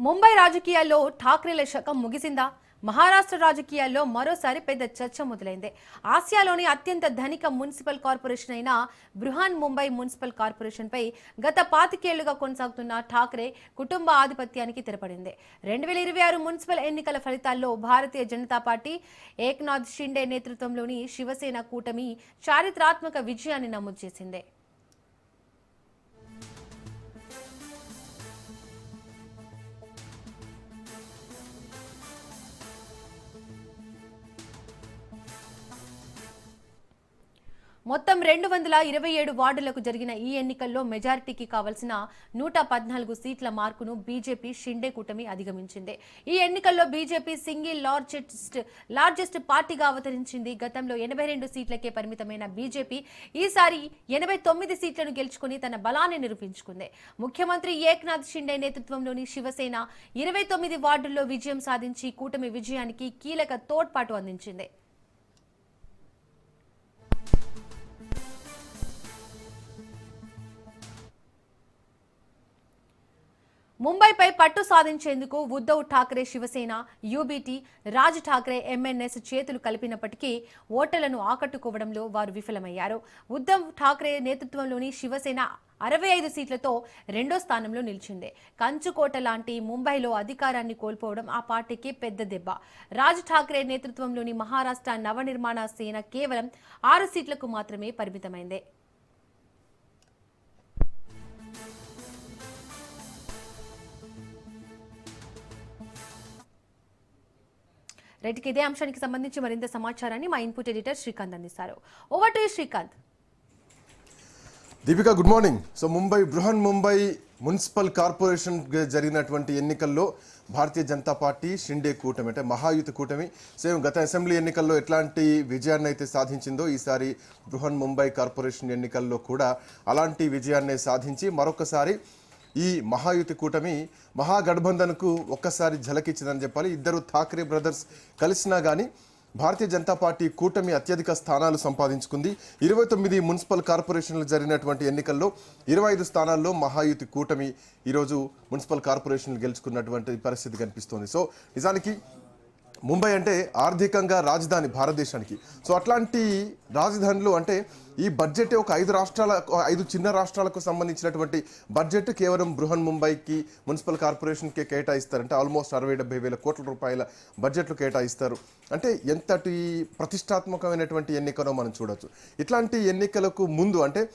ముంబై రాజకీయాల్లో ఠాక్రేల శకం ముగిసిందా? మహారాష్ట్ర రాజకీయాల్లో మరోసారి పెద్ద చర్చ మొదలైంది. ఆసియాలోని అత్యంత ధనిక మున్సిపల్ కార్పొరేషన్ అయిన బృహాన్ ముంబై మున్సిపల్ కార్పొరేషన్పై గత పాతికేళ్ళుగా కొనసాగుతున్న ఠాక్రే కుటుంబ ఆధిపత్యానికి తెరపడింది. రెండు వేల ఇరవై ఆరు మున్సిపల్ ఎన్నికల ఫలితాల్లో భారతీయ జనతా పార్టీ ఏక్నాథ్ షిండే నేతృత్వంలోని శివసేన కూటమి చారిత్రాత్మక విజయాన్ని నమోదు చేసింది. మొత్తం రెండు వందల ఇరవై ఏడు వార్డులకు జరిగిన ఈ ఎన్నికల్లో మెజారిటీకి కావలసిన నూట పద్నాలుగు సీట్ల మార్కును బీజేపీ షిండే కూటమి అధిగమించింది. ఈ ఎన్నికల్లో బీజేపీ సింగిల్ లార్జెస్ట్ లార్జెస్ట్ పార్టీగా అవతరించింది. గతంలో ఎనభై రెండు సీట్లకే పరిమితమైన బీజేపీ ఈసారి ఎనభై తొమ్మిది సీట్లను గెలుచుకుని తన బలాన్ని నిరూపించుకుంది. ముఖ్యమంత్రి ఏక్నాథ్ షిండే నేతృత్వంలోని శివసేన ఇరవై తొమ్మిది వార్డుల్లో విజయం సాధించి కూటమి విజయానికి కీలక తోడ్పాటు అందించింది. ముంబైపై పట్టు సాధించేందుకు ఉద్ధవ్ ఠాక్రే శివసేన యూబీటీ రాజ్ ఠాక్రే ఎంఎన్ఎస్ చేతులు కలిపినప్పటికీ ఓటర్లను ఆకట్టుకోవడంలో వారు విఫలమయ్యారు. ఉద్ధవ్ ఠాక్రే నేతృత్వంలోని శివసేన అరవై ఐదు సీట్లతో రెండో స్థానంలో నిలిచింది. కంచుకోట లాంటి ముంబైలో అధికారాన్ని కోల్పోవడం ఆ పార్టీకి పెద్ద దెబ్బ. రాజ్ ఠాక్రే నేతృత్వంలోని మహారాష్ట్ర నవనిర్మాణ సేన కేవలం ఆరు సీట్లకు మాత్రమే పరిమితమైంది. రైట్కి ఇదే అంశానికి సంబంధించి మరింత సమాచారాన్ని మా ఇన్పుట్ ఎడిటర్ శ్రీకాంత్ అందిస్తారు. Over to Srikanth. Deepika good morning so Mumbai Brihan Mumbai municipal corporation జరిగినటువంటి ఎన్నికల్లో భారతీయ జనతా పార్టీ షిండే కూటమి అంటే మహాయుత కూటమి. సేమ్ గత అసెంబ్లీ ఎన్నికల్లో ఎట్లాంటి విజయాన్ని అయితే సాధించిందో ఈసారి బృహన్ ముంబై కార్పొరేషన్ ఎన్నికల్లో కూడా అలాంటి విజయాన్ని సాధించి మరొకసారి ఈ మహాయుతి కూటమి మహాగఠబంధన్కు ఒక్కసారి ఝలకిచ్చిందని చెప్పాలి. ఇద్దరు ఠాక్రే బ్రదర్స్ కలిసినా కానీ భారతీయ జనతా పార్టీ కూటమి అత్యధిక స్థానాలు సంపాదించుకుంది. ఇరవై తొమ్మిది మున్సిపల్ కార్పొరేషన్లు జరిగినటువంటి ఎన్నికల్లో ఇరవై ఐదు స్థానాల్లో మహాయుతి కూటమి ఈరోజు మున్సిపల్ కార్పొరేషన్లు గెలుచుకున్నటువంటి పరిస్థితి కనిపిస్తోంది. సో నిజానికి ముంబై అంటే ఆర్థికంగా రాజధాని భారతదేశానికి. సో అట్లాంటి రాజధానిలో అంటే ఈ బడ్జెట్ ఒక ఐదు రాష్ట్రాల ఐదు చిన్న రాష్ట్రాలకు సంబంధించినటువంటి బడ్జెట్ కేవలం బృహన్ ముంబైకి మున్సిపల్ కార్పొరేషన్కే కేటాయిస్తారు అంటే ఆల్మోస్ట్ అరవై డెబ్బై వేల కోట్ల రూపాయల బడ్జెట్లు కేటాయిస్తారు. అంటే ఎంతటి ప్రతిష్టాత్మకమైనటువంటి ఎన్నికనో మనం చూడొచ్చు. ఇట్లాంటి ఎన్నికలకు ముందు అంటే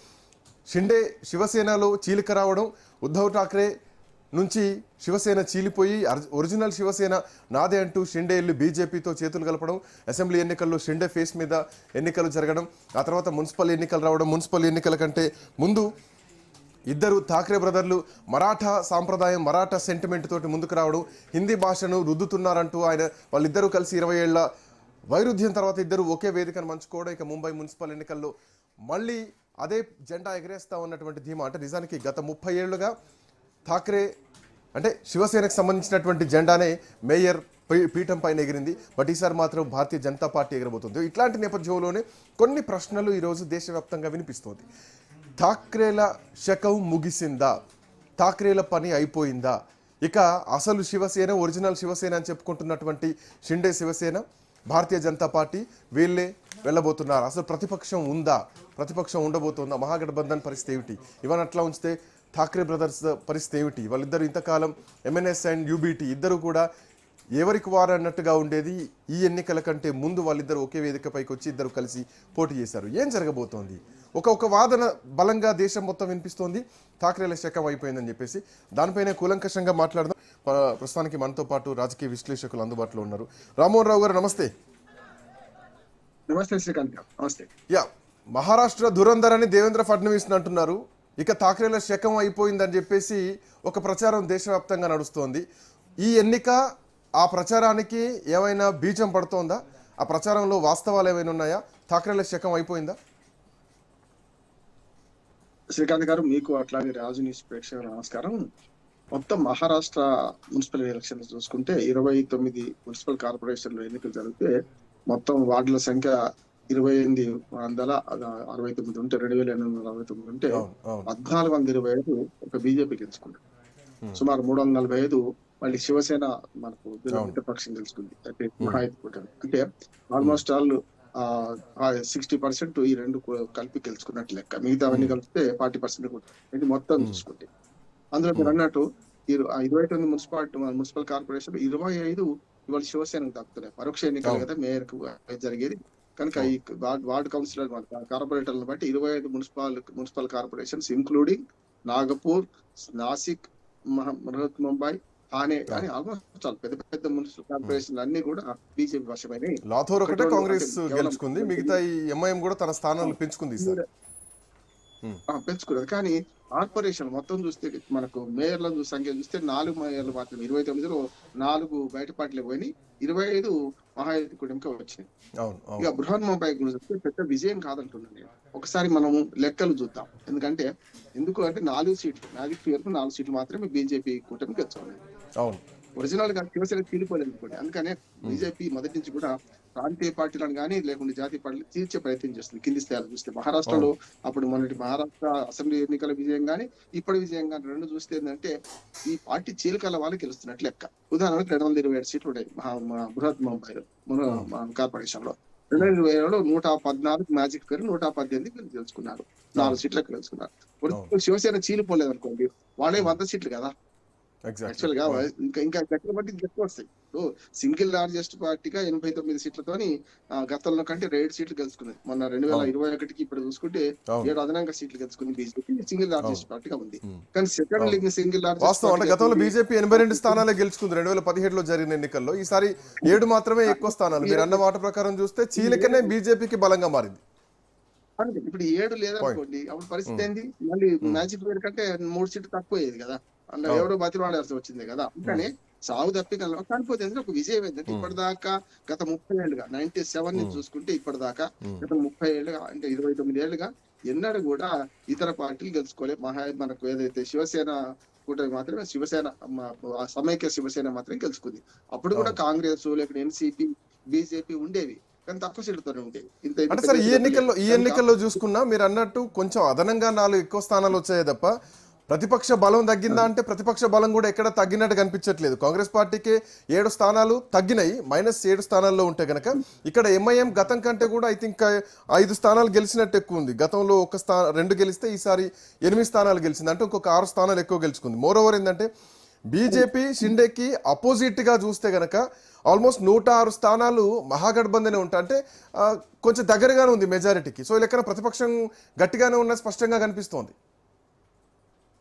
షిండే శివసేనలో చీలిక రావడం ఉద్ధవ్ ఠాక్రే నుంచి శివసేన చీలిపోయి ఒరిజినల్ శివసేన నాదే అంటూ షిండే వెళ్ళి బీజేపీతో చేతులు కలపడం అసెంబ్లీ ఎన్నికల్లో షిండే ఫేస్ మీద ఎన్నికలు జరగడం ఆ తర్వాత మున్సిపల్ ఎన్నికలు రావడం మున్సిపల్ ఎన్నికల కంటే ముందు ఇద్దరు ఠాక్రే బ్రదర్లు మరాఠా సాంప్రదాయం మరాఠా సెంటిమెంట్ తోటి ముందుకు రావడం హిందీ భాషను రుద్దుతున్నారంటూ ఆయన వాళ్ళిద్దరూ కలిసి ఇరవై ఏళ్ళ వైరుధ్యం తర్వాత ఇద్దరు ఒకే వేదికను మంచుకోవడం ఇక ముంబై మున్సిపల్ ఎన్నికల్లో మళ్ళీ అదే జెండా ఎగరేస్తా ఉన్నటువంటి ధీమా. అంటే నిజానికి గత ముప్పై ఏళ్ళుగా ఠాక్రే అంటే శివసేనకు సంబంధించినటువంటి జెండానే మేయర్ పీ- పీఠం పైన ఎగిరింది. బట్ ఈసారి మాత్రం భారతీయ జనతా పార్టీ ఎగరబోతుంది. ఇట్లాంటి నేపథ్యంలోనే కొన్ని ప్రశ్నలు ఈరోజు దేశవ్యాప్తంగా వినిపిస్తోంది. ఠాక్రేల శకం ముగిసిందా? ఠాక్రేల పని అయిపోయిందా? ఇక అసలు శివసేన ఒరిజినల్ శివసేన అని చెప్పుకుంటున్నటువంటి షిండే శివసేన భారతీయ జనతా పార్టీ వీళ్ళే వెళ్ళబోతున్నారు. అసలు ప్రతిపక్షం ఉందా? ప్రతిపక్షం ఉండబోతుందా? మహాగఠబంధన్ పరిస్థితి ఏమిటి? ఇవన్నీ అట్లా ఉంచితే ఠాక్రే బ్రదర్స్ పరిస్థితి ఏమిటి? వాళ్ళిద్దరు ఇంతకాలం ఎంఎన్ఎస్ అండ్ యూబీటీ ఇద్దరు కూడా ఎవరికి వారు అన్నట్టుగా ఉండేది? ఈ ఎన్నికల కంటే ముందు వాళ్ళిద్దరు ఒకే వేదికపైకి వచ్చి ఇద్దరు కలిసి పోటీ చేశారు. ఏం జరగబోతోంది? ఒక ఒక వాదన బలంగా దేశం మొత్తం వినిపిస్తోంది. ఠాక్రేల శకం అయిపోయిందని చెప్పేసి దానిపైనే కూలంకషంగా మాట్లాడదాం. ప్రస్తుతానికి మనతో పాటు రాజకీయ విశ్లేషకులు అందుబాటులో ఉన్నారు. రామ్మోహన్ రావు గారు నమస్తే. నమస్తే శ్రీకాంత్ నమస్తే. యా మహారాష్ట్ర దురంధర్ అని దేవేంద్ర ఫడ్నవీస్ అంటున్నారు. ఇక ఠాక్రేల శకం అయిపోయిందని చెప్పేసి ఒక ప్రచారం దేశవ్యాప్తంగా నడుస్తోంది. ఈ ఎన్నిక ఆ ప్రచారానికి ఏమైనా బీజం పడుతోందా? ఆ ప్రచారంలో వాస్తవాలు ఏమైనా ఉన్నాయా? ఠాక్రేల శకం అయిపోయిందా? శ్రీకాంత్ గారు మీకు అట్లాగే రాజు న్యూస్ ప్రేక్షకుల నమస్కారం. మొత్తం మహారాష్ట్ర మున్సిపల్ ఎలక్షన్స్ చూసుకుంటే ఇరవై తొమ్మిది మున్సిపల్ కార్పొరేషన్లు ఎన్నికలు జరిగితే మొత్తం వార్డుల సంఖ్య ఇరవై ఎనిమిది వందల అరవై తొమ్మిది ఉంటే రెండు వేల ఎనిమిది వందల అరవై తొమ్మిది ఉంటే పద్నాలుగు వందల ఇరవై ఐదు ఒక బీజేపీ గెలుచుకుంది సుమారు మూడు వందల నలభై ఐదు మళ్ళీ శివసేన మనకు. మిత్రపక్షం తెలుసుకుంది. అంటే అంటే ఆల్మోస్ట్ ఆల్ సిక్స్టీ పర్సెంట్ ఈ రెండు కలిపి గెలుచుకున్నట్టు లెక్క. మిగతా అవన్నీ కలిపితే ఫార్టీ పర్సెంట్ ఇది మొత్తం. చూసుకుంటే. అందులో మీరు అన్నట్టు ఇరవై తొమ్మిది మున్సిపాలిటీ మున్సిపల్ కార్పొరేషన్ ఇరవై ఐదు ఇవాళ శివసేనకు దక్కుతున్నాయి పరోక్ష ఎన్నికలు. కదా మేయర్కు జరిగేది. కనుక ఈ వార్డ్ కౌన్సిలర్ కార్పొరేటర్లను బట్టి ఇరవై ఐదు municipal municipal corporations including Nagpur Nashik Brihat Mumbai Thane కానీ ఆల్మోస్ట్ చాలా పెద్ద పెద్ద మున్సిపల్ కార్పొరేషన్లు అన్ని కూడా బీజేపీ వశమైనవి. లాథోర్ ఒకటే కాంగ్రెస్ గెలుచుకుంది. మిగతా ఈ ఎంఐఎం కూడా తన స్థానాలు పెంచుకుంది ఈసారి. ఆ, పెంచుకున్నది కానీ కార్పొరేషన్ మొత్తం చూస్తే మనకు మేయర్ల సంఖ్య చూస్తే నాలుగు మేయర్లు మాత్రం ఇరవై తొమ్మిదిలో నాలుగు బయట పార్టీలు పోయి ఇరవై ఐదు మహాయుతి వచ్చినాయి అవును ఇక అవును. బృహన్ ముంబై గురించి పెద్ద విజయం కాదంటున్నాను నేను. ఒకసారి మనము లెక్కలు చూద్దాం. ఎందుకంటే ఎందుకు అంటే నాలుగు సీట్లు మ్యాజిక్ ఫిగర్కు నాలుగు సీట్లు మాత్రమే బీజేపీ కూటమి గెలుచుకున్నాయి అవును. ఒరిజినల్గా శివసేన తీరిపోలేదు అనుకోండి. అందుకనే బీజేపీ మొదటి నుంచి కూడా ప్రాంతీయ పార్టీలను కానీ లేకుంటే జాతీయ పార్టీలు తీర్చే ప్రయత్నం చేస్తుంది. కింది స్థాయిలో చూస్తే మహారాష్ట్రలో అప్పుడు మొన్నటి మహారాష్ట్ర అసెంబ్లీ ఎన్నికల విజయం కానీ ఇప్పటి విజయం కానీ రెండు చూస్తే ఏంటంటే ఈ పార్టీ చీలికల వాళ్ళు గెలుస్తున్నట్లు లెక్క. ఉదాహరణకు రెండు వందల ఇరవై ఏడు సీట్లు ఉన్నాయి బృహత్ ముంబైలో మన కార్పొరేషన్లో రెండు వేల ఇరవై ఏడులో నూట పద్నాలుగు మ్యాజిక్ పేరు నూట పద్దెనిమిది గెలుచుకున్నారు. నాలుగు సీట్లకు గెలుచుకున్నారు. శివసేన చీలిపోలేదు అనుకోండి వాళ్ళే వంద సీట్లు కదా. యాక్చువల్గా ఇంకా ఇంకా గట్టిగా బట్టి ఎక్కువ వస్తాయి. సింగిల్ లార్జెస్ట్ పార్టీగా ఎనభై తొమ్మిది సీట్లతోని గతంలో కంటే ఏడు సీట్లు గెలుచుకున్నది. మొన్న రెండు వేల. ఇరవై ఒకటికి ఇప్పుడు చూసుకుంటే ఏడు అదనంగా సీట్లు గెలుచుకుంది బీజేపీ సింగిల్ లార్జెస్ట్. పార్టీగా ఉంది. కానీ సెకండ్ లీగ్ సింగిల్ లార్జెస్ట్ గతంలో బీజేపీ ఎనభై రెండు స్థానాలే గెలుచుకుంది. రెండు వేల పదిహేడులో జరిగిన ఎన్నికల్లో ఈసారి ఏడు మాత్రమే ఎక్కువ స్థానాలు. మీరు అన్న మాట ప్రకారం చూస్తే చీలికనే బీజేపీకి బలంగా మారింది. ఇప్పుడు ఏడు లేదనుకోండి అప్పుడు పరిస్థితి ఏంది? మళ్ళీ మ్యాజిక్ వేర్ కంటే మూడు సీట్లు తక్కువ అయ్యేది కదా. అందులో. ఎవరో బతిలాడాల్సి వచ్చింది కదా అందుకని సాగు తప్పిక కాకపోతే ఏంటంటే ఒక విజయం ఏంటంటే. ఇప్పటిదాకా గత ముప్పై ఏళ్ళుగా నైన్టీ సెవెన్ నుంచి ఉమ్. చూసుకుంటే ఇప్పటిదాకా. గత ముప్పై ఏళ్ళుగా అంటే ఇరవై తొమ్మిది ఏళ్ళుగా ఎన్నడూ కూడా ఇతర పార్టీలు గెలుచుకోలే మహా మనకు ఏదైతే శివసేన కూటమి మాత్రమే శివసేన సమైక్య శివసేన మాత్రం గెలుచుకుంది అప్పుడు కూడా. కాంగ్రెస్ లేకపోతే ఎన్సీపీ బీజేపీ ఉండేవి కానీ తక్కువ సీట్లతోనే ఉండేవి ఇంత అంటే ఈ ఎన్నికల్లో ఈ ఎన్నికల్లో చూసుకున్నా మీరు అన్నట్టు కొంచెం అదనంగా నాలుగు ఎక్కువ స్థానాలు వచ్చాయి తప్ప ప్రతిపక్ష బలం తగ్గిందా అంటే ప్రతిపక్ష బలం కూడా ఎక్కడ తగ్గినట్టు కనిపించట్లేదు. కాంగ్రెస్ పార్టీకి ఏడు స్థానాలు తగ్గినాయి. మైనస్ ఏడు స్థానాల్లో ఉంటే గనక ఇక్కడ ఎంఐఎం గతం కంటే కూడా ఐ థింక్ ఐదు స్థానాలు గెలిచినట్టు ఎక్కువ ఉంది. గతంలో ఒక స్థా రెండు గెలిస్తే ఈసారి ఎనిమిది స్థానాలు గెలిచింది. అంటే ఇంకొక ఆరు స్థానాలు ఎక్కువ గెలుచుకుంది. మోర్ ఓవర్ ఏంటంటే బీజేపీ షిండేకి అపోజిట్గా చూస్తే గనక ఆల్మోస్ట్ నూట ఆరు స్థానాలు మహాగఠబంధనే ఉంటాయి అంటే కొంచెం దగ్గరగానే ఉంది మెజారిటీకి సో ఈ లెక్కన ప్రతిపక్షం గట్టిగానే ఉన్న స్పష్టంగా కనిపిస్తోంది.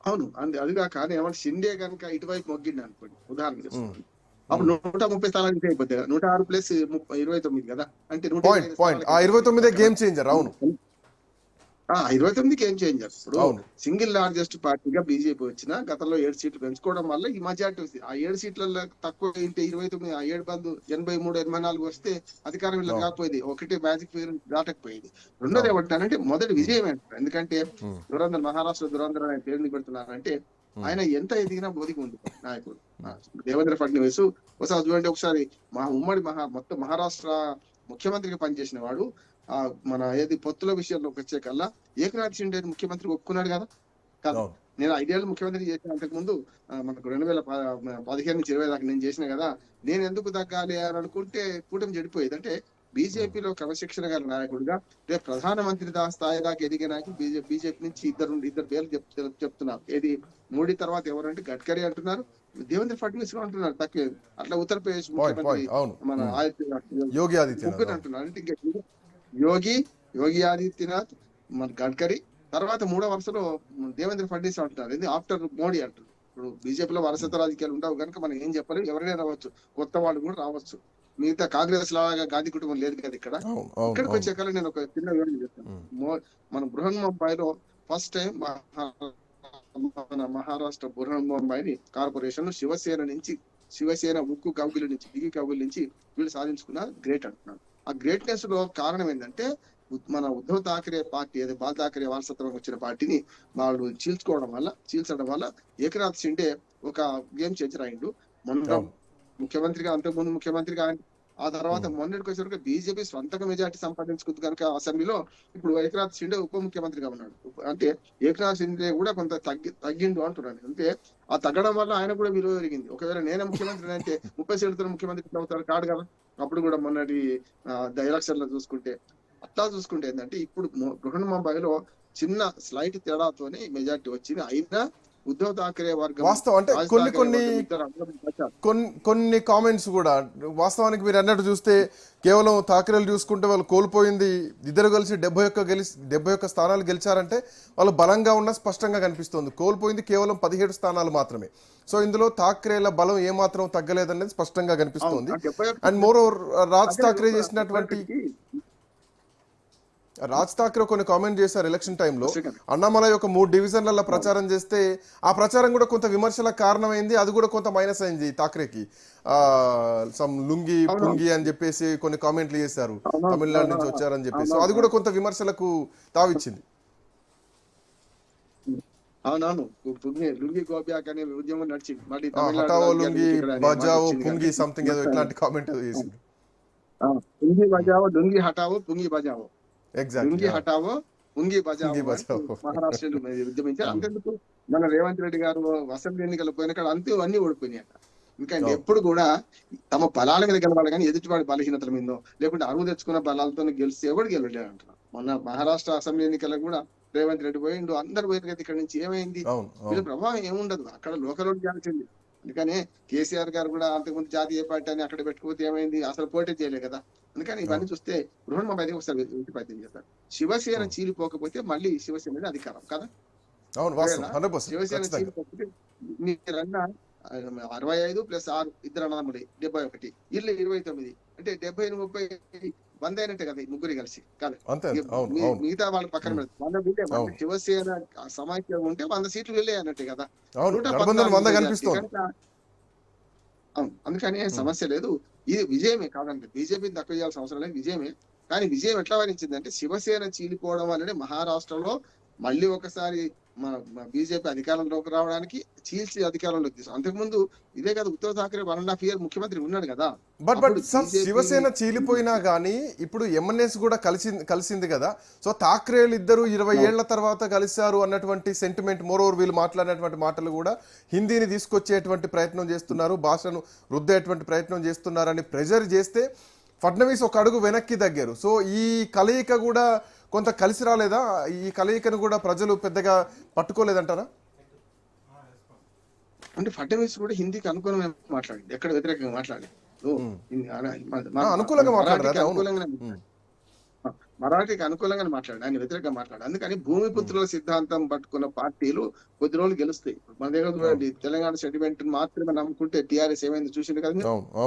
అవును. అంది అదిగా కానీ ఏమంటే షిండే కనుక ఇటువైపు మొగ్గిండి అనుకోండి ఉదాహరణ తీసుకోండి. అప్పుడు నూట ముప్పై స్థానాలు ఇంకా అయిపోతాయి కదా. నూట ఆరు ప్లస్ ముప్పై ఇరవై తొమ్మిది కదా. అంటే పాయింట్ ఇరవై పాయింట్ ఆ స్థానాలకి ఇరవై తొమ్మిదే గేమ్ చేంజర్ అవును. ఇరవై తొమ్మిదికి ఏం చేంజర్ ఇప్పుడు. సింగిల్ లార్జెస్ట్ పార్టీగా బీజేపీ వచ్చిన గతంలో ఏడు సీట్లు పెంచుకోవడం వల్ల ఈ మెజార్టీ ఆ ఏడు సీట్లలో తక్కువ ఏంటి ఇరవై తొమ్మిది ఆ ఏడు బంధు ఎనభై మూడు ఎనభై నాలుగు వస్తే అధికారం అవును. కాకపోయేది ఒకటే మ్యాజిక్ ఫిగర్ దాటకపోయేది రెండోది ఏమంటానంటే మొదటి విజయం ఏంటారు ఎందుకంటే. దురంధర్ మహారాష్ట్ర దురంధర్ అనే పేరుని పెడుతున్నారంటే. ఆయన ఎంత ఎదిగినా బొదిగి ఉంది నాయకుడు దేవేంద్ర ఫడ్నవీస్ ఒకసారి చూడండి ఒకసారి మా ఉమ్మడి మహా మొత్తం మహారాష్ట్ర ముఖ్యమంత్రిగా పనిచేసిన వాడు ఆ మన ఏది పొత్తుల విషయంలోకి వచ్చే కల్లా ఏకనాథ్ షిండే ముఖ్యమంత్రి ఒప్పుకున్నాడు కదా? కాదు. నేను ఐదేళ్ళు ముఖ్యమంత్రి చేసిన అంతకు ముందు మనకు రెండు వేల పదిహేను నుంచి ఇరవై దాకా నేను చేసిన కదా నేను ఎందుకు తగ్గాలి అని అనుకుంటే కూటమి చెడిపోయేది. అంటే బీజేపీలో క్రమశిక్షణ గల నాయకుడిగా రేపు ప్రధానమంత్రి దా స్థాయి దాకా ఎదిగే నాయకుడు బీజేపీ బీజేపీ నుంచి ఇద్దరు ఇద్దరు పేర్లు చెప్ చెప్- చెప్తున్నారు. ఏది మోడీ తర్వాత ఎవరంటే గడ్కరీ అంటున్నారు దేవేంద్ర ఫడ్నవీస్ కూడా అంటున్నారు తక్కువ అట్లా ఉత్తరప్రదేశ్ ముఖ్యమంత్రి మన. ఆదిత్యనాథ్. అంటున్నారు. అంటే ఇంకా యోగి యోగి ఆదిత్యనాథ్ మన గడ్కరీ. తర్వాత మూడో వరుసలో దేవేంద్ర ఫడ్నవీస్ అంటున్నారు ఇది ఆఫ్టర్ మోడీ అంటారు. ఇప్పుడు బీజేపీలో వరుసత రాజకీయాలు ఉండవు కనుక మనం ఏం చెప్పలేం. ఎవరైనా రావచ్చు. కొత్త వాళ్ళు కూడా రావచ్చు. మిగతా కాంగ్రెస్ లాగా గాంధీ కుటుంబం లేదు కదా ఇక్కడ? ఇక్కడికి వచ్చే కల్లా నేను ఒక చిన్న వివరణ చెప్తాను. మన బృహన్ ముంబైలో ఫస్ట్ టైం మన మహారాష్ట్ర బృహన్ ముంబైని కార్పొరేషన్ శివసేన నుంచి శివసేన ఉక్కు కవుగుల నుంచి దిగి కవుగుల నుంచి వీళ్ళు సాధించుకున్న గ్రేట్ అంటున్నాను ఆ గ్రేట్నెస్లో కారణం ఏంటంటే మన ఉద్ధవ్ ఠాకరే పార్టీ ఏదో బాల్ ఠాకరే వారసత్వం వచ్చిన పార్టీని వాళ్ళు చీల్చుకోవడం వల్ల చీల్చడం వల్ల ఏకనాథ్ షిండే ఒక గేమ్ చేంజర్ అయిండు మొన్న. ముఖ్యమంత్రిగా అంతకుముందు ముఖ్యమంత్రిగా ఆ తర్వాత మొన్నటికి వచ్చేసరికి బీజేపీ స్వంతంగా మెజార్టీ సంపాదించుకుంది కనుక అసెంబ్లీలో ఇప్పుడు ఏకనాథ్ షిండే ఉప ముఖ్యమంత్రిగా ఉన్నాడు. అంటే ఏకనాథ్ షిండే కూడా కొంత తగ్గి తగ్గిండు అంటున్నాను అంటే ఆ తగ్గడం వల్ల ఆయన కూడా విలువ పెరిగింది. ఒకవేళ నేనే ముఖ్యమంత్రి అంటే ముప్పై సీట్లతో ముఖ్యమంత్రి అవుతారు కాడు కదా అప్పుడు కూడా మొన్నటి ఎలక్షన్లో చూసుకుంటే అట్లా చూసుకుంటే ఏంటంటే ఇప్పుడు మొ- బృహన్ ముంబైలో చిన్న స్లైట్ తేడాతోనే మెజార్టీ వచ్చింది. అయినా ఉద్ధవ్ ఠాకరే వర్గం వాస్తవం అంటే కొన్ని కొన్ని. కొన్ని కామెంట్స్ కూడా వాస్తవానికి మీరు అన్నట్టు చూస్తే కేవలం తాకరేలు చూసుకుంటే వాళ్ళు కోల్పోయింది ఇద్దరు కలిసి డెబ్బై ఒక్క గెలిచి డెబ్బై ఒక్క స్థానాలు గెలిచారంటే వాళ్ళు బలంగా ఉన్న స్పష్టంగా కనిపిస్తోంది. కోల్పోయింది కేవలం పదిహేడు స్థానాలు మాత్రమే. సో ఇందులో ఠాక్రేల బలం ఏమాత్రం తగ్గలేదనేది స్పష్టంగా కనిపిస్తోంది. అండ్ మోర్ రాజ్ కూడా చేసినటువంటి రాజ్ ఠాక్రే కొన్ని కామెంట్ చేశారు ఎలక్షన్ టైంలో. అన్నామలై ఒక మూడు డివిజన్లలో ప్రచారం చేస్తే ఆ ప్రచారం కూడా కొంత విమర్శలకు కారణమైంది అది కూడా కొంత మైనస్ అయింది ఠాక్రేకి. ఆ సమ్ లుంగి పుంగి అని చెప్పేసి కొన్ని కామెంట్లు చేశారు. తమిళనాడు నుంచి వచ్చారని చెప్పేసి. అది కూడా కొంత విమర్శలకు తావిచ్చింది. అవునవును. పుంగి లుంగి గోబ్యాక్ అనే ఉద్యమం నడిచింది. మళ్ళీ హటావో లుంగి బజావో పుంగి. సంథింగ్ ఏదో ఇట్లాంటి కామెంట్ చేసింది పుంగి బజావో లుంగి హటావో పుంగి బజావో. లుంగి ఎగ్జాక్ట్లీ హటావో పుంగి బజావో. మహారాష్ట్రలో ఉద్యమించారు అంతెందుకు? మన రేవంత్ రెడ్డి గారు అసెంబ్లీ ఎన్నికలు పోయిన కాడ అంతే అన్ని ఓడిపోయినాయి అక్కడ ఎందుకంటే అవును. ఎప్పుడు కూడా తమ బలాల మీద గెలవాలి కానీ ఎదుటివాడి బలహీనతల మీద లేకుంటే అరువు తెచ్చుకున్న బలాలతో గెలిస్తే ఎవడు గెలవలేడు అంటున్నారు మొన్న మహారాష్ట్ర అసెంబ్లీ ఎన్నికలకు కూడా రేవంత్ రెడ్డి పోయిండు. అందరు పోయిన కదా ఇక్కడ నుంచి ఏమైంది? వీళ్ళ ప్రభావం ఏముండదు. అక్కడ లోకల్ చేయాల్సింది అందుకని కేసీఆర్ గారు కూడా అంతకుముందు జాతీయ పార్టీ అని అక్కడ పెట్టుకోతే ఏమైంది? అసలు పోటీ చేయలే కదా. అందుకని ఇవన్నీ చూస్తే బృహన్ మొబైల్ ఒకసారి ప్రయత్నం చేస్తారు శివసేన చీలిపోకపోతే మళ్ళీ శివసేన అధికారం కదా. అవును శివసేన చీలిపోకపోతే మీరన్న అరవై ఐదు ప్లస్ ఆరు ఇద్దరు అన్నదమ్ముడి డెబ్బై ఒకటి. ఇల్లు ఇరవై తొమ్మిది. అంటే డెబ్బై ముప్పై వంద అయినట్టే కదా ఈ ముగ్గురు కలిసి. కాదు. మిగతా వాళ్ళ పక్కన వంద. శివసేన సమాఖ్య ఉంటే వంద సీట్లు వెళ్ళాయి అన్నట్టే కదా. అవును అందుకని సమస్య లేదు. ఇది విజయమే కాదండి. బీజేపీని తక్కువ చేయాల్సిన అవసరం లేదు విజయమే. కానీ విజయం ఎట్లా వరించిందంటే శివసేన చీలిపోవడం వల్లనే మహారాష్ట్రలో మళ్ళీ ఒకసారి మన బీజేపీ అధికారంలోకి రావడానికి చీల్చి అధికారంలోకి తీసుకు అంతకుముందు ఇదే కదా Uddhav Thackeray one and half year ముఖ్యమంత్రి ఉన్నాడు కదా. బట్ బట్ శివసేన చీలిపోయినా గానీ ఇప్పుడు ఎంఎన్ఎస్ కూడా కలిసి కలిసింది కదా. సో ఠాక్రేలు ఇద్దరు ఇరవై ఏళ్ళ తర్వాత కలిశారు అన్నటువంటి సెంటిమెంట్ మోరోవర్ వీళ్ళు మాట్లాడినటువంటి మాటలు కూడా హిందీని తీసుకొచ్చేటువంటి ప్రయత్నం చేస్తున్నారు భాషను రుద్దేటువంటి ప్రయత్నం చేస్తున్నారని ప్రెజర్ చేస్తే ఫడ్నవీస్ ఒక అడుగు వెనక్కి తగ్గారు సో ఈ కలయిక కూడా కొంత కలిసి రాలేదా? ఈ కలయికను కూడా ప్రజలు పెద్దగా పట్టుకోలేదంటారా? అంటే ఫడ్నవీస్ కూడా హిందీకి అనుకూలంగా మాట్లాడింది. ఎక్కడ వ్యతిరేకంగా మాట్లాడి ఓ, హిందీ- అలా- మన- మన- ఆ, అనుకూలంగా మరాఠీకి. అనుకూలంగానే మాట్లాడు ఆయన వ్యతిరేకంగా మాట్లాడు అందుకని భూమిపుత్రుల సిద్ధాంతం పట్టుకున్న పార్టీలు కొద్ది రోజులు గెలుస్తాయి. మన దగ్గర తెలంగాణ సెంటిమెంట్ మాత్రమే నమ్ముకుంటే టిఆర్ఎస్ ఏమైంది చూసింది కదా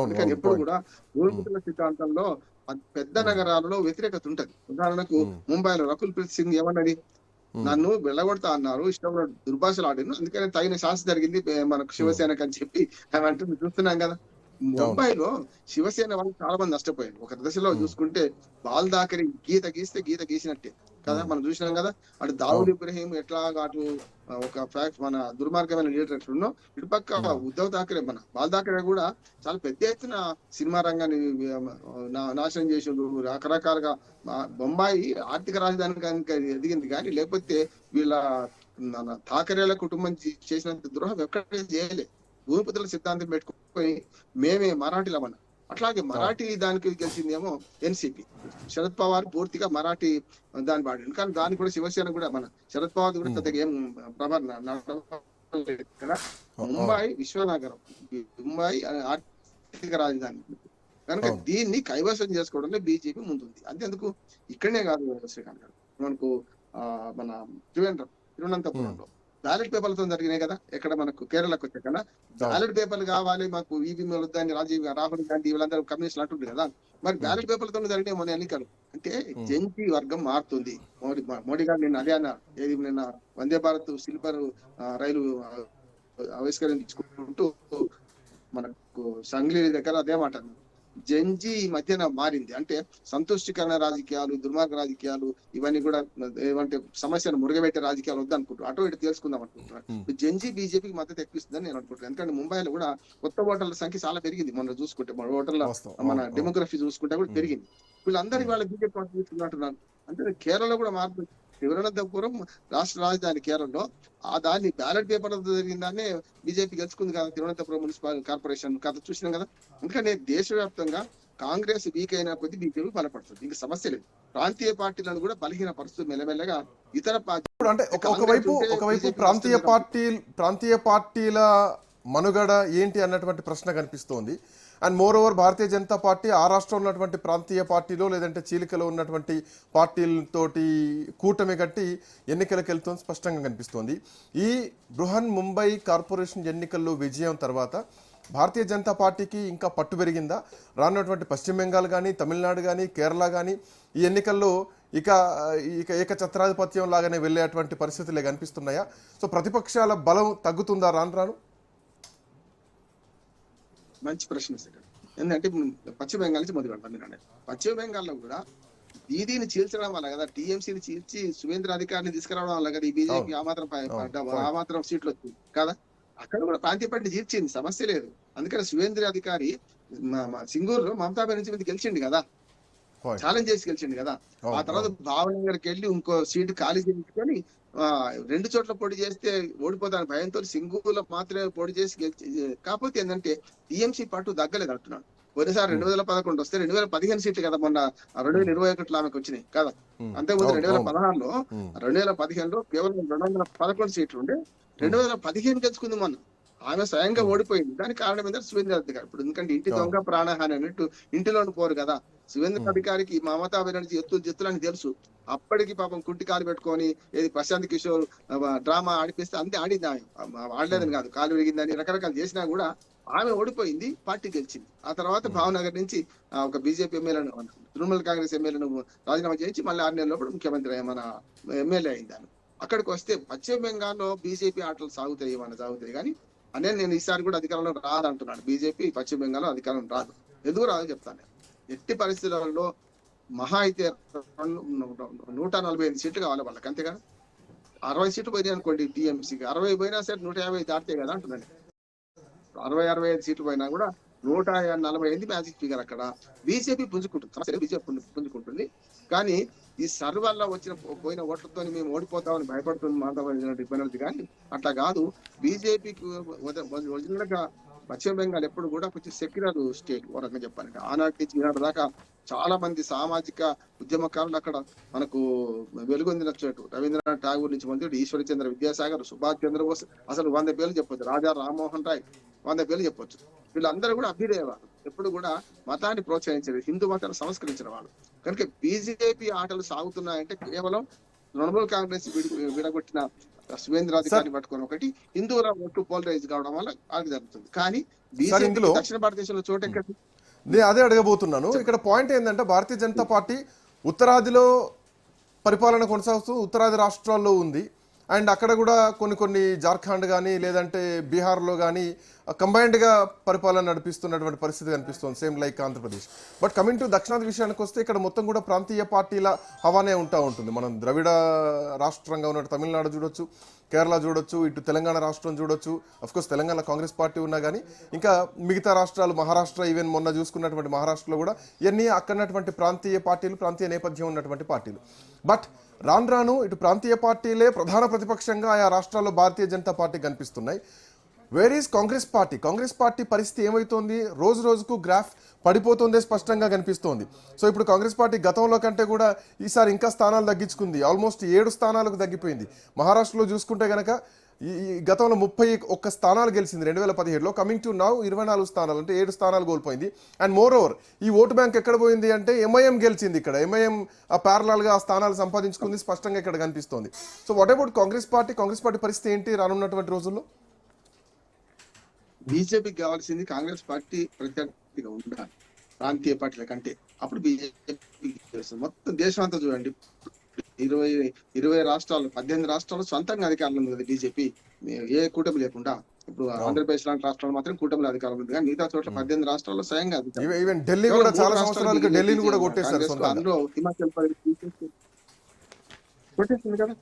అందుకని ఎప్పుడు. కూడా భూమిపుత్రుల సిద్ధాంతంలో పెద్ద నగరాలలో వ్యతిరేకత ఉంటది. ఉదాహరణకు ముంబైలో రకుల్ ప్రీత్ సింగ్ ఏమన్నది నన్ను వెళ్ళగొడతా అన్నారు ఇష్టం దుర్భాషలు ఆడిను అందుకని తగిన శాస్త్ర జరిగింది మనకు శివసేనకు అని చెప్పి ఆమె అంటుంది. చూస్తున్నాం కదా. ముంబైలో శివసేన వాళ్ళు చాలా మంది నష్టపోయారు. ఒక దశలో చూసుకుంటే బాల్ దాకరి గీత గీస్తే గీత గీసినట్టే. కదా మనం చూసినాం కదా అటు దావుద్ ఇబ్రహీం ఎట్లా అటు ఒక ఫ్యాక్ట్ మన దుర్మార్గమైన లీడర్ ఎట్లున్నో ఇటు పక్క ఉద్ధవ్ ఠాకరే మన బాల్ ఠాకరే కూడా చాలా పెద్ద ఎత్తున సినిమా రంగాన్ని నాశనం చేసిండ్రు రకరకాలుగా బొంబాయి ఆర్థిక రాజధాని కనుక ఎదిగింది కానీ లేకపోతే వీళ్ళ మన ఠాకరేల కుటుంబం చేసినంత ద్రోహం ఎక్కడ చేయలే. భూమిపుత్రుల సిద్ధాంతం పెట్టుకొని మేమే మరాఠీలమన్న. అట్లాగే మరాఠీ దానికి గెలిచిందేమో ఎన్సిపి శరద్ పవార్ పూర్తిగా మరాఠీ దాని వాడిండు. కానీ దానికి కూడా శివసేన కూడా మన శరద్ పవార్ కూడా పెద్దగా ఏం ప్రభావం ముంబై విశ్వనగరం. ముంబై ఆర్థిక రాజధాని. కనుక. దీన్ని కైవసం చేసుకోవడంలో బీజేపీ ముందుంది. అంతేందుకు? ఇక్కడనే కాదు శ్రీకాంత్ గారు. మనకు ఆ, మన త్రివేంద్రం తిరువనంతపురంలో. బ్యాలెట్ పేపర్లతో జరిగినాయి కదా ఎక్కడ మనకు కేరళకు వచ్చాక కదా. బ్యాలెట్ పేపర్లు కావాలి మాకు ఈవీఎం వద్దని రాజీవ్ రాహుల్ గాంధీ వీళ్ళందరూ కమ్యూనిస్టులు అంటుండ్రు కదా. మరి బ్యాలెట్ పేపర్లతో జరిగినాయి మన ఎన్నికలు. అంటే జంటి వర్గం మారుతుంది. మోడీ మోడీ గారు నిన్న అదే అన్నారు ఏది నిన్న వందే భారత్ స్లీపర్ రైలు ఆవిష్కరించుకుంటూ మనకు సంగ్లీ దగ్గర అదే మాట. జంజీ ఈ మధ్యన మారింది అంటే సంతుష్టికరణ రాజకీయాలు దుర్మార్గ రాజకీయాలు ఇవన్నీ కూడా ఏమంటే సమస్యను మురుగబెట్టే రాజకీయాలు వద్దు అనుకుంటున్నాను అటు ఇటు తెలుసుకుందాం అనుకుంటున్నాను Hmm. జంజీ బీజేపీకి మద్దతు ఎక్కువస్తుందని నేను అనుకుంటున్నాను ఎందుకంటే ముంబైలో కూడా కొత్త ఓటర్ల సంఖ్య చాలా పెరిగింది మొన్న చూసుకుంటే మన ఓటర్ల. మన. డెమోగ్రఫీ చూసుకుంటే కూడా. పెరిగింది వీళ్ళందరికీ వాళ్ళ బీజేపీ తీసుకున్నట్టున్నారు అంటే కేరళ కూడా మార్పు తిరువనంతపురం రాష్ట్ర రాజధాని కేరళలో. ఆ దాన్ని బ్యాలెట్ పేపర్ జరిగిన దాన్ని బీజేపీ గెలుచుకుంది కదా తిరువనంతపురం మున్సిపల్ కార్పొరేషన్ కథ చూసినాం కదా. ఎందుకంటే దేశవ్యాప్తంగా కాంగ్రెస్ వీక్ అయిన కొద్ది బీజేపీ బలపడుతుంది ఇంకా సమస్య లేదు. ప్రాంతీయ పార్టీలను కూడా బలహీన పరుస్తూ మెల్లమెల్లగా ఇతర ఇప్పుడు అంటే ఒకవైపు ఒకవైపు ప్రాంతీయ పార్టీ ప్రాంతీయ పార్టీల మనుగడ ఏంటి అన్నటువంటి ప్రశ్న కనిపిస్తోంది. And more over Bharatiya Janata party ఆ రాష్ట్రంలో ఉన్నటువంటి ప్రాంతీయ పార్టీలో లేదంటే చీలికలో ఉన్నటువంటి పార్టీలతోటి కూటమి కట్టి ఎన్నికలకు వెళ్తుంది స్పష్టంగా కనిపిస్తోంది. ఈ బృహన్ ముంబై కార్పొరేషన్ ఎన్నికల్లో విజయం తర్వాత భారతీయ జనతా పార్టీకి ఇంకా పట్టు పెరిగిందా? రానున్నటువంటి పశ్చిమ బెంగాల్ కానీ తమిళనాడు కానీ కేరళ కానీ ఈ ఎన్నికల్లో ఇక ఇక ఏకఛత్రాధిపత్యం లాగానే వెళ్ళేటువంటి పరిస్థితులే కనిపిస్తున్నాయా? సో ప్రతిపక్షాల బలం తగ్గుతుందా రాను రాను? మంచి ప్రశ్న సార్ ఎందుకంటే పశ్చిమ బెంగాల్ నుంచి మొదలు పెడతాను నేను అనేది. పశ్చిమ బెంగాల్లో కూడా దీదీని చీల్చడం వల్ల కదా టీఎంసీని చీల్చి సువేంద్ర అధికారిని తీసుకురావడం వల్ల కదా ఈ బీజేపీ ఆ మాత్రం ఆ మాత్రం సీట్లు వచ్చింది. కదా? అక్కడ కూడా ప్రాంతీయ పార్టీ చీల్చింది. సమస్య లేదు. అందుకని సువేంద్ర అధికారి సింగూరులో మమతా బెనర్జీ మీద గెలిచిండు కదా. ఛాలెంజ్ చేసి గెలిచిండు కదా. ఆ తర్వాత అవును. భావనగర్కి వెళ్ళి ఇంకో సీటు ఖాళీ చేయించుకొని రెండు చోట్ల పోటీ చేస్తే ఓడిపోతాను భయంతో సింగూరులో మాత్రమే పోటీ చేసి కాకపోతే ఏంటంటే టీఎంసీ పాటు దగ్గలేదు అంటున్నాడు. పోయినసారి రెండు వేల పదకొండు వస్తే రెండు వేల పదిహేను సీట్లు కదా మొన్న రెండు వేల ఇరవై ఒకటిలో ఆమెకు వచ్చినాయి కదా. అవును, రెండు వేల. పదహారులో. రెండు వేల పదిహేనులో కేవలం రెండు వందల పదకొండు సీట్లు ఉండే. రెండు వేల పదిహేను గెలుచుకుంది మొన్న. ఆమె స్వయంగా ఓడిపోయింది. దానికి కారణం ఏంటంటే సువేంద్ర అధికారి ఇప్పుడు ఎందుకంటే ఇంటి. దొంగ ప్రాణహాని అన్నట్టు ఇంటిలోని పోరు కదా. సువేంద్ర ఉమ్. అధికారికి మమతా బెనర్జీ ఎత్తులు జెత్తులు అని తెలుసు. అప్పటికి పాపం కుంటి కాలు పెట్టుకొని ఏది ప్రశాంత్ కిషోర్ డ్రామా ఆడిపిస్తే అంతే ఆడింది ఆమె. ఆడలేదని కాదు. కాలు విరిగిందని రకరకాలు చేసినా కూడా ఆమె ఓడిపోయింది పార్టీ గెలిచింది. ఆ తర్వాత భావనగర్ నుంచి ఒక బీజేపీ ఎమ్మెల్యేను తృణమూల్ కాంగ్రెస్ ఎమ్మెల్యేను రాజీనామా చేయించి మళ్ళీ ఆరు నెలల లోపల ముఖ్యమంత్రి మన ఎమ్మెల్యే అయింది ఆమె అక్కడికి వస్తే పశ్చిమ బెంగాల్లో బీజేపీ ఆటలు సాగుతాయి ఏమన్నా సాగుతాయి కానీ అనే నేను ఈసారి కూడా అధికారంలో రాదంటున్నాను బీజేపీ పశ్చిమ బెంగాల్లో అధికారం రాదు. ఎందుకు రాదో చెప్తాను. ఎట్టి పరిస్థితులలో మహా అయితే నూట నలభై ఐదు సీట్లు కావాలి వాళ్ళకి అంతేగా అరవై సీట్లు పోయినాయి అనుకోండి టీఎంసీకి. అరవై పోయినా సరే నూట యాభై దాటితే కదా అంటున్నాను అరవై అరవై ఐదు సీట్లు పోయినా కూడా నూట నలభై ఐదు మ్యాజిక్ ఫిగర్ అక్కడ. బీజేపీ పుంజుకుంటుంది. సరే బీజేపీ పుంజుకుంటుంది. కానీ ఈ సర్వ్ వల్ల వచ్చిన పోయిన ఓట్లతో మేము ఓడిపోతామని భయపడుతుంది మాధవ బెనర్జీ కానీ అట్లా కాదు. బీజేపీకి ఒరిజినల్గా పశ్చిమ బెంగాల్ ఎప్పుడు కూడా కొంచెం సెక్యులర్ స్టేట్ ఓ రకంగా చెప్పాలంటే. ఆనాటి నుంచి ఈనాటి దాకా చాలా మంది సామాజిక ఉద్యమకారులు అక్కడ మనకు వెలుగొందిన చోటు. రవీంద్రనాథ్ ఠాగూర్ నుంచి మంత్రుడు ఈశ్వర చంద్ర విద్యాసాగర్ సుభాష్ చంద్రబోస్ అసలు వంద పేర్లు చెప్పొచ్చు. రాజా రామ్మోహన్ రాయ్ వంద పేర్లు చెప్పొచ్చు. వీళ్ళందరూ కూడా అభ్యుదయవారు ఎప్పుడు కూడా మతాన్ని ప్రోత్సహించారు హిందూ మతాన్ని సంస్కరించిన వాళ్ళు. కనుక బీజేపీ ఆటలు సాగుతున్నాయంటే కేవలం తృణమూల్ కాంగ్రెస్ విడి- విడగొట్టిన సువేంద్ర అధికారిని పట్టుకొని ఒకటి హిందువుల ఓట్లు పోలరైజ్ కావడం వల్ల వాళ్ళకి జరుగుతుంది. కానీ బీజేపీ దక్షిణ భారతదేశంలో చోటు ఎక్కడ నేను అదే అడగబోతున్నాను. ఇక్కడ పాయింట్ ఏంటంటే భారతీయ జనతా పార్టీ ఉత్తరాదిలో పరిపాలన కొనసాగుతూ ఉత్తరాది రాష్ట్రాల్లో ఉంది. అండ్ అక్కడ కూడా కొన్ని కొన్ని జార్ఖండ్ కానీ లేదంటే బీహార్లో కానీ కంబైన్డ్గా పరిపాలన నడిపిస్తున్నటువంటి పరిస్థితి కనిపిస్తుంది same like Andhra Pradesh. But coming to దక్షిణాది విషయానికి వస్తే ఇక్కడ మొత్తం కూడా ప్రాంతీయ పార్టీల హవానే ఉంటా ఉంటుంది. మనం ద్రవిడ రాష్ట్రంగా ఉన్న తమిళనాడు చూడొచ్చు కేరళ చూడొచ్చు ఇటు తెలంగాణ రాష్ట్రం చూడొచ్చు అఫ్కోర్స్ తెలంగాణ కాంగ్రెస్ పార్టీ ఉన్నా కానీ ఇంకా మిగతా రాష్ట్రాలు మహారాష్ట్ర ఈవెన్ మొన్న చూసుకున్నటువంటి మహారాష్ట్రలో కూడా ఇవన్నీ అక్కడటువంటి ప్రాంతీయ పార్టీలు ప్రాంతీయ నేపథ్యం ఉన్నటువంటి పార్టీలు. బట్ రాను రాను ఇటు ప్రాంతీయ పార్టీలే ప్రధాన ప్రతిపక్షంగా ఆయా రాష్ట్రాల్లో భారతీయ జనతా పార్టీ కనిపిస్తున్నాయి. Where is Congress party? Congress party పరిస్థితి ఏమవుతోంది రోజు రోజుకు గ్రాఫ్ పడిపోతుందే స్పష్టంగా కనిపిస్తోంది. సో ఇప్పుడు కాంగ్రెస్ పార్టీ గతంలో కంటే కూడా ఈసారి ఇంకా స్థానాలు తగ్గించుకుంది. ఆల్మోస్ట్ ఏడు స్థానాలకు తగ్గిపోయింది. మహారాష్ట్రలో చూసుకుంటే కనుక ఈ గతంలో ముప్పై ఒక్క స్థానాలు గెలిచింది రెండు వేల పదిహేడులో. కమింగ్ టు నౌ ఇరవై నాలుగు స్థానాలు అంటే ఏడు స్థానాలు కోల్పోయింది. అండ్ మోర్ ఓవర్ ఈ ఓటు బ్యాంక్ ఎక్కడ పోయింది అంటే ఎంఐఎం గెలిచింది ఇక్కడ. ఎంఐఎం ప్యారలాల్గా ఆ స్థానాలు సంపాదించుకుంది స్పష్టంగా ఇక్కడ కనిపిస్తోంది. So what about Congress party? Congress party పరిస్థితి ఏంటి రానున్నటువంటి రోజుల్లో? బీజేపీకి కావాల్సింది కాంగ్రెస్ పార్టీ ప్రత్యర్థిగా ఉండాలి. ప్రాంతీయ పార్టీల కంటే. అప్పుడు బీజేపీ మొత్తం దేశం అంతా చూడండి. ఇరవై ఇరవై రాష్ట్రాలు పద్దెనిమిది రాష్ట్రాలు సొంతంగా అధికారంలో ఉంది కదా బీజేపీ ఏ కూటమి లేకుండా ఇప్పుడు ఆంధ్రప్రదేశ్ లాంటి రాష్ట్రాలు మాత్రం కూటమిలో అధికారం ఉంది కానీ మిగతా చోట్ల పద్దెనిమిది రాష్ట్రాల్లో స్వయంగా ఈవెన్- ఢిల్లీ కూడా చాలా ఢిల్లీని కూడా కొట్టేశారు అందులో హిమాచల్ ప్రదేశ్ కొట్టేసింది కదా.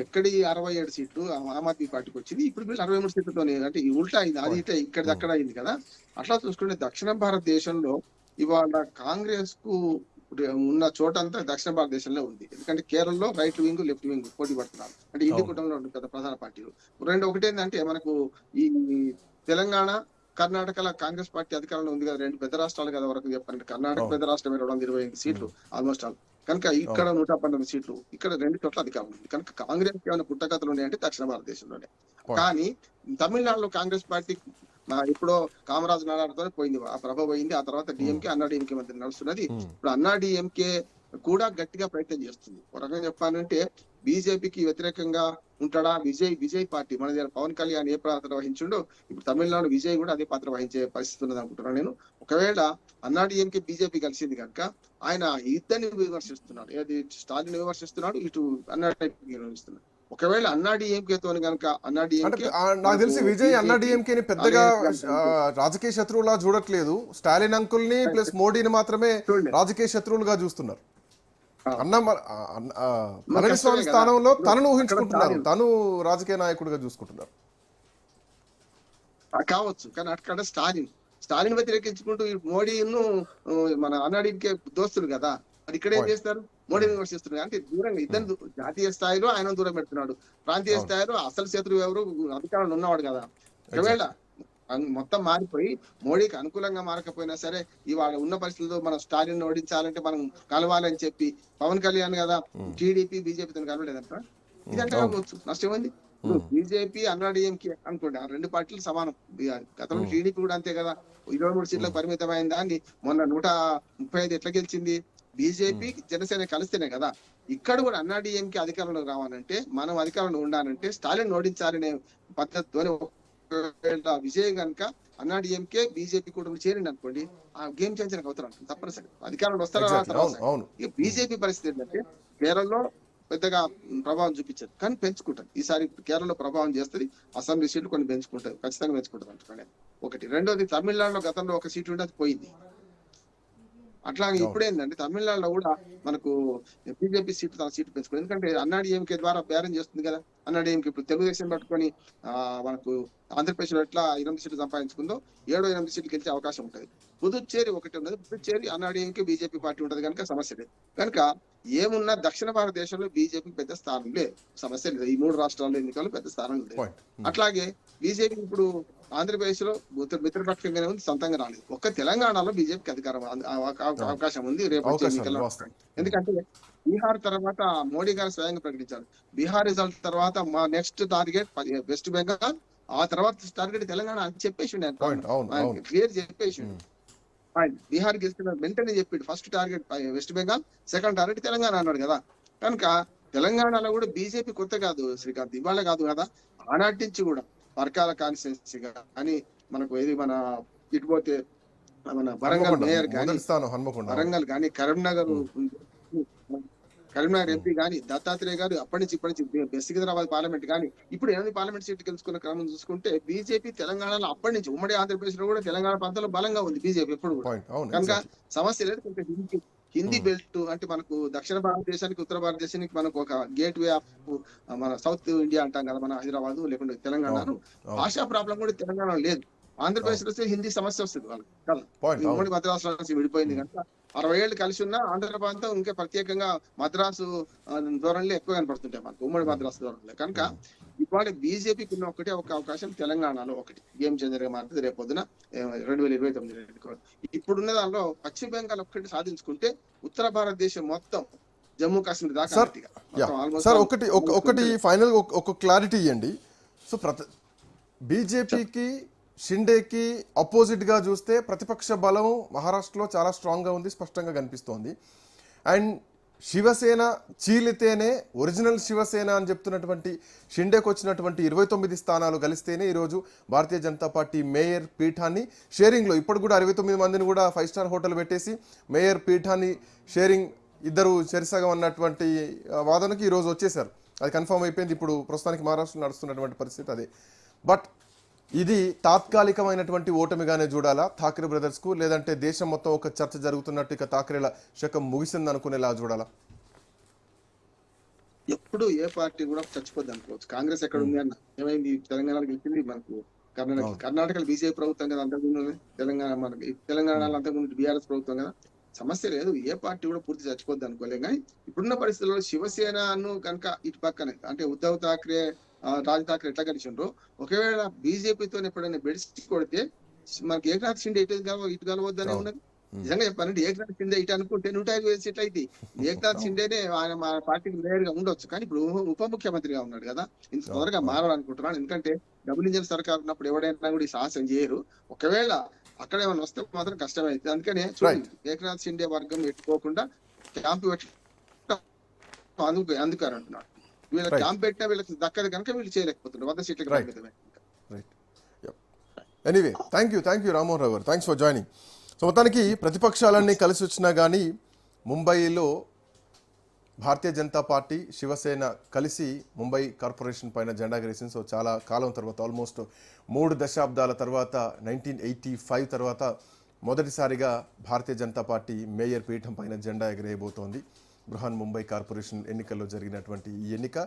ఎక్కడి అరవై ఏడు సీట్లు ఆమ్ ఆద్మీ పార్టీకి వచ్చింది. ఇప్పుడు వీళ్ళు అరవై మూడు సీట్లతో అంటే ఉల్టా అయింది అది ఇటే ఇక్కడ అక్కడ అయింది కదా. అట్లా చూసుకుంటే దక్షిణ భారతదేశంలో ఇవాళ కాంగ్రెస్కు ఉన్న చోటంతా దక్షిణ భారతదేశంలో ఉంది. ఎందుకంటే కేరళలో రైట్ వింగ్ లెఫ్ట్ వింగ్ పోటీ పడుతున్నారు. అంటే ఇండి. కుటుంబంలో ఉంది కదా ప్రధాన పార్టీలు. రెండు ఒకటేంటంటే మనకు ఈ తెలంగాణ కర్ణాటకలో కాంగ్రెస్ పార్టీ అధికారంలో ఉంది కదా రెండు పెద్ద రాష్ట్రాలు కదా వరకు చెప్పండి కర్ణాటక. పెద్ద రాష్ట్రం రెండు వందల ఇరవై ఎనిమిది సీట్లు ఆల్మోస్ట్ ఆల్ కనుక ఇక్కడ నూట పన్నెండు సీట్లు ఇక్కడ రెండు చోట్ల అధికారం ఉంది. కనుక కాంగ్రెస్ ఏమైనా పుట్టకథలు ఉన్నాయంటే దక్షిణ భారతదేశంలోనే. కానీ తమిళనాడులో కాంగ్రెస్ పార్టీ ఆ, ఎప్పుడో కామరాజ్ నాడార్తో పోయింది. ఆ ప్రభ పోయింది. ఆ తర్వాత డిఎంకే అన్నా డిఎంకే మధ్య నడుస్తున్నది. ఇప్పుడు అన్నా డిఎంకే కూడా గట్టిగా ప్రయత్నం చేస్తుంది. ఒక రకంగా చెప్పాలంటే బీజేపీకి వ్యతిరేకంగా ఉంటాడా? విజయ్ విజయ్ పార్టీ మన దగ్గర పవన్ కళ్యాణ్ ఏ పాత్ర వహించుండో ఇప్పుడు తమిళనాడు విజయ్ కూడా అదే పాత్ర వహించే పరిస్థితి ఉన్నది అనుకుంటున్నాను నేను. ఒకవేళ అన్నా డిఎంకే బీజేపీ కలిసింది కనుక ఆయన ఇద్దరిని విమర్శిస్తున్నాడు. ఏది స్టాలిన్ విమర్శిస్తున్నాడు ఇటు అన్నా విమర్శిస్తున్నాడు. ఒకవేళ అన్నా డిఎంకే తోని కనుక అన్నా అంటే డిఎంకే ఆ, నాకు తెలిసి విజయ్ అన్నా డిఎంకే ని పెద్దగా రాజకీయ శత్రువులా చూడట్లేదు స్టాలిన్ అంకుల్ని ప్లస్ మోడీని మాత్రమే. రాజకీయ శత్రువులుగా చూస్తున్నారు. అన్న పళనిస్వామి. స్థానంలో తనను ఊహించుకుంటున్నారు. తను రాజకీయ నాయకుడిగా చూసుకుంటున్నారు కావచ్చు కానీ అక్కడ స్టాలిన్ స్టాలిన్ వ్యతిరేకించుకుంటూ మోడీను మన అన్నాడీకే దోస్తులు కదా మరి ఇక్కడ ఏం. చేస్తారు? మోడీని విమర్శిస్తున్నారు. అంటే దూరంగా ఇద్దరు జాతీయ స్థాయిలో ఆయన దూరం పెడుతున్నాడు. ప్రాంతీయ. స్థాయిలో అసలు శత్రువు ఎవరు? అధికారంలో ఉన్నవాడు కదా. ఒకవేళ మొత్తం మారిపోయి మోడీకి అనుకూలంగా మారకపోయినా సరే ఇవాళ ఉన్న పరిస్థితుల్లో మనం స్టాలిన్ ఓడించాలంటే మనం కలవాలని చెప్పి పవన్ కళ్యాణ్ కదా టీడీపీ బీజేపీతో కలవలేదంట ఇదంటే నష్టం ఏంది? ఇప్పుడు బీజేపీ అన్నాడీఎంకే అనుకోండి. ఆ రెండు పార్టీలు సమానం. గతంలో టీడీపీ కూడా అంతే కదా. ఇరవై మూడు సీట్లకు పరిమితమైన దాన్ని మొన్న నూట ముప్పై ఐదు ఎట్లా గెలిచింది? బీజేపీ జనసేన కలిస్తేనే కదా. ఇక్కడ కూడా అన్నాడీఎంకే అధికారంలోకి రావాలంటే మనం అధికారంలో ఉండాలంటే స్టాలిన్ ఓడించాలనే పద్ధతితోనే ఒకవేళ విజయం కనుక అన్నాడీఎంకే బీజేపీ కూడా చేరింది అనుకోండి ఆ గేమ్ చేంజర్ అవుతారు తప్పనిసరి అధికారంలో వస్తారా ఇక బీజేపీ పరిస్థితి ఏంటంటే కేరళలో పెద్దగా ప్రభావం చూపించదు. కానీ పెంచుకుంటారు ఈసారి కేరళలో ప్రభావం చేస్తుంది అసెంబ్లీ సీట్లు కొన్ని పెంచుకుంటారు ఖచ్చితంగా పెంచుకుంటారు అంటున్నాను ఒకటి. రెండోది తమిళనాడులో గతంలో ఒక సీటు ఉంటే అది పోయింది. అట్లాగే ఇప్పుడు ఏంటంటే తమిళనాడులో కూడా మనకు బీజేపీ సీటు తన సీటు పెంచుకుంది. ఎందుకంటే అన్నాడీఎంకే ద్వారా బేరం చేస్తుంది కదా. అన్నాడీఎంకే ఇప్పుడు తెలుగుదేశం పట్టుకొని ఆ మనకు ఆంధ్రప్రదేశ్లో ఎట్లా ఎనిమిది సీట్లు సంపాదించుకుందో ఏడో ఎనిమిది సీట్లు గెలిచే అవకాశం ఉంటుంది. పుదుచ్చేరి ఒకటి ఉన్నది. పుదుచ్చేరి అన్నాడీఎంకే బీజేపీ పార్టీ ఉంటది కనుక సమస్య లేదు. కనుక ఏమున్నా దక్షిణ భారతదేశంలో బీజేపీ పెద్ద స్థానం లేదు. సమస్య లేదు. ఈ మూడు రాష్ట్రాల్లో ఎన్నికలు పెద్ద స్థానం లేదు. పాయింట్ అట్లాగే బీజేపీ ఇప్పుడు ఆంధ్రప్రదేశ్లో మిత్ర- మిత్రపక్షంగానే ఉంది సొంతంగా రాలేదు. ఒక్క తెలంగాణలో బీజేపీకి అధికారం అవ- అవ- అవ- అవకాశం ఉంది రేపు ఎన్నికల్లో. ఎందుకంటే బీహార్ తర్వాత మోడీ గారు స్వయంగా ప్రకటించారు. బీహార్ రిజల్ట్ తర్వాత మా నెక్స్ట్ టార్గెట్ వెస్ట్ బెంగాల్ ఆ తర్వాత టార్గెట్ తెలంగాణ అని చెప్పేసి క్లియర్ చెప్పేసి బీహార్ గెలిచిన వెంటనే చెప్పిండు first target West Bengal second target Telangana అన్నాడు కదా. కనుక తెలంగాణలో కూడా బీజేపీ కొత్త కాదు శ్రీకాంత్ ఇవాళ కాదు కదా. ఆనాటి నుంచి కూడా వర్గాల కాన్స్టిట్యున్సీ కానీ మనకు ఏది మన ఇటు పోతే మన వరంగల్ మేయర్ కానీ వరంగల్ కానీ కరీంనగర్ కరీంనగర్ ఎంపీ కానీ దత్తాత్రేయ గారు అప్పటి నుంచి ఇప్పటి నుంచి సికింద్రాబాద్ పార్లమెంట్ కానీ ఇప్పుడు ఎనిమిది పార్లమెంట్ సీట్లు గెలుచుకున్న క్రమం చూసుకుంటే బీజేపీ తెలంగాణలో అప్పటి నుంచి ఉమ్మడి ఆంధ్రప్రదేశ్లో కూడా తెలంగాణ ప్రాంతంలో బలంగా ఉంది బీజేపీ ఎప్పుడు కనుక. సమస్య లేదు కొంచెం హిందీ బెల్ట్ అంటే మనకు దక్షిణ భారతదేశానికి ఉత్తర భారతదేశానికి మనకు ఒక గేట్ వే ఆఫ్ మన సౌత్ ఇండియా అంటాం కదా మన హైదరాబాద్ లేకుంటే తెలంగాణను. భాషా ప్రాబ్లం కూడా తెలంగాణలో లేదు. ఆంధ్రప్రదేశ్లో వస్తే హిందీ సమస్య వస్తుంది వాళ్ళకి కదా? మద్రాసు విడిపోయింది కనుక అరవై ఏళ్ళు కలిసి ఉన్న ఆంధ్ర ప్రాంతం ఇంకా ప్రత్యేకంగా మద్రాసు ధోరణిలో ఎక్కువ కనపడుతుంటాయి మనకు. ఉమ్మడి మద్రాసు ధోరణిలో. కనుక ఇవాళ బీజేపీకి ఉన్న ఒకటే ఒక అవకాశం తెలంగాణలో ఒకటి. గేమ్ చేంజర్గా మారుతుంది రేపు పొద్దున రెండు వేల ఇరవై తొమ్మిది. ఇప్పుడున్న దానిలో పశ్చిమ బెంగాల్ ఒక్కటి సాధించుకుంటే ఉత్తర భారతదేశం మొత్తం జమ్మూ కాశ్మీర్ దాకా సార్, ఒకటి ఒక- ఒకటి ఫైనల్ ఒక క్లారిటీ ఇవ్వండి సో ప్రతి బీజేపీకి షిండేకి అపోజిట్గా చూస్తే ప్రతిపక్ష బలం మహారాష్ట్రలో చాలా స్ట్రాంగ్గా ఉంది స్పష్టంగా కనిపిస్తోంది. అండ్ శివసేన చీలితేనే ఒరిజినల్ శివసేన అని చెప్తున్నటువంటి షిండేకి వచ్చినటువంటి ఇరవై తొమ్మిది స్థానాలు కలిస్తేనే ఈరోజు భారతీయ జనతా పార్టీ మేయర్ పీఠాన్ని షేరింగ్లో ఇప్పుడు కూడా అరవై తొమ్మిది మందిని కూడా ఫైవ్ స్టార్ హోటల్ పెట్టేసి మేయర్ పీఠాన్ని షేరింగ్ ఇద్దరు చెరిసగం అన్నటువంటి వాదనకి ఈరోజు వచ్చేసారు అది కన్ఫర్మ్ అయిపోయింది. ఇప్పుడు ప్రస్తుతానికి మహారాష్ట్రలో నడుస్తున్నటువంటి పరిస్థితి అదే. బట్ ఇది తాత్కాలికమైనటువంటి ఓటమిగానే చూడాలా? ఠాకరే బ్రదర్స్కు లేదంటే దేశం మొత్తం ఒక చర్చ జరుగుతున్నట్టు ఇక ఠాకరేల శకం ముగిసింది అనుకునేలా చూడాలా? ఎప్పుడు ఏ పార్టీ కూడా చచ్చిపోద్ది అనుకోవచ్చు. కాంగ్రెస్ ఎక్కడ ఉంది అన్న? ఏమైంది? తెలంగాణలో గెలిచింది మనకు కర్ణాటక. కర్ణాటకలో బీజేపీ ప్రభుత్వం కదా అంతకుముందు? తెలంగాణ మనకి తెలంగాణలో అంతకుముందు బీఆర్ఎస్ ప్రభుత్వం కదా? సమస్య లేదు. ఏ పార్టీ కూడా పూర్తి చచ్చిపోద్ది అనుకోలేం. కానీ ఇప్పుడున్న పరిస్థితుల్లో శివసేనను కనుక ఇటు పక్కనే అంటే ఉద్ధవ్ ఠాక్రే ఆ, రాజ్ ఠాక్రే ఎట్లా కలిసిండ్రో ఒకవేళ బీజేపీతో ఎప్పుడైనా బెడిసి కొడితే మనకి ఏకనాథ్ షిండే ఇటు ఇటు గెలవద్దనే అవును. ఉన్నది? నిజంగా చెప్పాలంటే ఏకనాథ్ షిండే ఇటు అనుకుంటే నూట ఐదు వేల సీట్లు అయితే ఏకనాథ్ షిండేనే ఆయన మా పార్టీకి మేయర్గా ఉండొచ్చు. కానీ ఇప్పుడు ఉప- ముఖ్యమంత్రిగా ఉన్నాడు కదా. ఇంత త్వరగా మారాలనుకుంటున్నాను. ఎందుకంటే డబుల్ ఇంజన్ సర్కార్ ఉన్నప్పుడు ఎవడైనా కూడా ఈ సాహసం చేయరు. ఒకవేళ అక్కడ ఏమైనా వస్తే మాత్రం కష్టమైంది. అందుకనే చూడండి ఏకనాథ్ షిండే వర్గం ఎట్టుకోకుండా క్యాంప్ పెట్టి అందుకు అందుకారు అంటున్నాడు. వీళ్ళ. క్యాంప్ పెట్టినా వీళ్ళకి దక్కదు కనుక వీళ్ళు చేయలేకపోతున్నారు. వంద సీట్లకి. పరిమితమే. Anyway thank you thank you Rammohan Rao garu thanks for joining so మొత్తానికి ప్రతిపక్షాలన్నీ కలిసి వచ్చినా కానీ ముంబైలో భారతీయ జనతా పార్టీ శివసేన కలిసి ముంబై కార్పొరేషన్ పైన జెండా ఎగరేసింది సో చాలా కాలం తర్వాత ఆల్మోస్ట్ మూడు దశాబ్దాల తర్వాత నైన్టీన్ ఎయిటీ ఫైవ్ తర్వాత మొదటిసారిగా భారతీయ జనతా పార్టీ మేయర్ పీఠం పైన జెండా ఎగరేయబోతోంది. బృహన్ ముంబై కార్పొరేషన్ ఎన్నికల్లో జరిగినటువంటి ఈ ఎన్నిక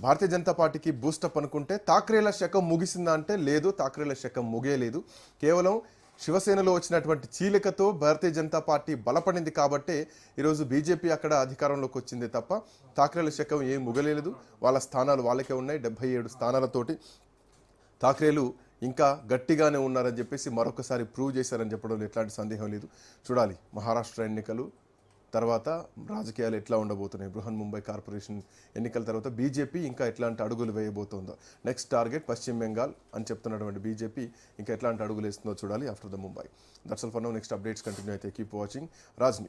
భారతీయ జనతా పార్టీకి బూస్టప్ అనుకుంటే తాక్రేల శకం ముగిసిందా అంటే లేదు తాక్రేల శకం ముగియలేదు. కేవలం శివసేనలో వచ్చినటువంటి చీలికతో భారతీయ జనతా పార్టీ బలపడింది కాబట్టే ఈరోజు బీజేపీ అక్కడ అధికారంలోకి వచ్చింది తప్ప తాక్రేల శకం ఏం ముగలేదు. వాళ్ళ స్థానాలు వాళ్ళకే ఉన్నాయి డెబ్బై ఏడు స్థానాలతోటి. తాక్రేలు ఇంకా గట్టిగానే ఉన్నారని చెప్పేసి మరొకసారి ప్రూవ్ చేశారని చెప్పడంలో ఎట్లాంటి సందేహం లేదు. చూడాలి మహారాష్ట్ర ఎన్నికలు తర్వాత రాజకీయాలు ఎట్లా ఉండబోతున్నాయి? బృహన్ ముంబై కార్పొరేషన్ ఎన్నికల తర్వాత బీజేపీ ఇంకా ఎట్లాంటి అడుగులు వేయబోతోందో. నెక్స్ట్ టార్గెట్ పశ్చిమ బెంగాల్ అని చెప్తున్నటువంటి బీజేపీ ఇంకా ఎట్లాంటి అడుగులు వేస్తుందో చూడాలి after the Mumbai that's all for now next updates continue అయితే కీప్ వాచింగ్ రాజ్